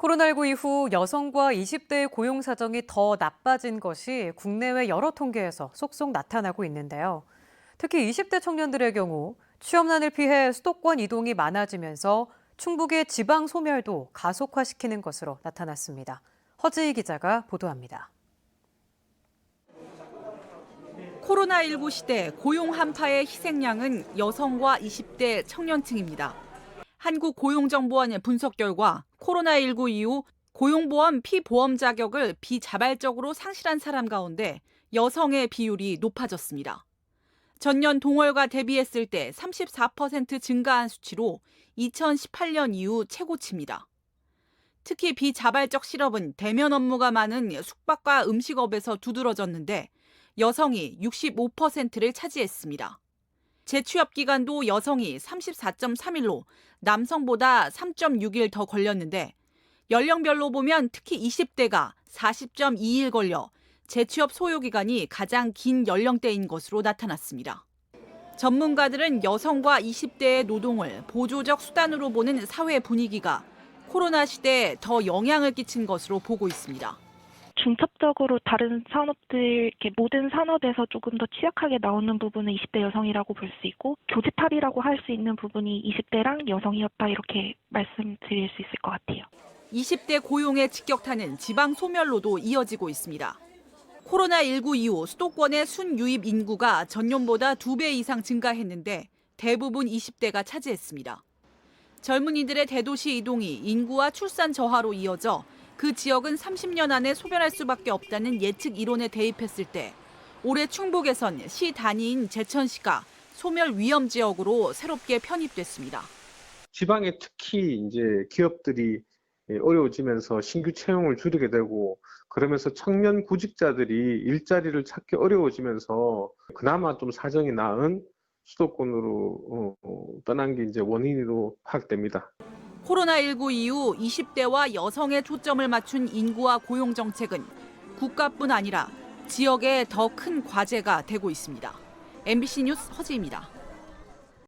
코로나19 이후 여성과 20대의 고용 사정이 더 나빠진 것이 국내외 여러 통계에서 속속 나타나고 있는데요. 특히 20대 청년들의 경우 취업난을 피해 수도권 이동이 많아지면서 충북의 지방 소멸도 가속화시키는 것으로 나타났습니다. 허지희 기자가 보도합니다. 코로나19 시대 고용 한파의 희생양은 여성과 20대 청년층입니다. 한국고용정보원의 분석 결과 코로나19 이후 고용보험 피보험 자격을 비자발적으로 상실한 사람 가운데 여성의 비율이 높아졌습니다. 전년 동월과 대비했을 때 34% 증가한 수치로 2018년 이후 최고치입니다. 특히 비자발적 실업은 대면 업무가 많은 숙박과 음식업에서 두드러졌는데 여성이 65%를 차지했습니다. 재취업 기간도 여성이 34.3일로 남성보다 3.6일 더 걸렸는데 연령별로 보면 특히 20대가 40.2일 걸려 재취업 소요 기간이 가장 긴 연령대인 것으로 나타났습니다. 전문가들은 여성과 20대의 노동을 보조적 수단으로 보는 사회 분위기가 코로나 시대에 더 영향을 끼친 것으로 보고 있습니다. 중첩적으로 다른 산업들, 이렇게 모든 산업에서 조금 더 취약하게 나오는 부분은 20대 여성이라고 볼 수 있고, 교집합이라고 할 수 있는 부분이 20대랑 여성이었다, 이렇게 말씀드릴 수 있을 것 같아요. 20대 고용의 직격탄은 지방 소멸로도 이어지고 있습니다. 코로나19 이후 수도권의 순유입 인구가 전년보다 2배 이상 증가했는데 대부분 20대가 차지했습니다. 젊은이들의 대도시 이동이 인구와 출산 저하로 이어져 그 지역은 30년 안에 소멸할 수밖에 없다는 예측 이론에 대입했을 때 올해 충북에선 시 단위인 제천시가 소멸 위험 지역으로 새롭게 편입됐습니다. 지방에 특히 이제 기업들이 예, 어려워지면서 신규 채용을 줄이게 되고 그러면서 청년 구직자들이 일자리를 찾기 어려워지면서 그나마 좀 사정이 나은 수도권으로 어, 어, 떠난 게 이제 원인으로 파악됩니다. 코로나19 이후 20대와 여성에 초점을 맞춘 인구와 고용 정책은 국가뿐 아니라 지역에 더큰 과제가 되고 있습니다. MBC 뉴스 허지입니다.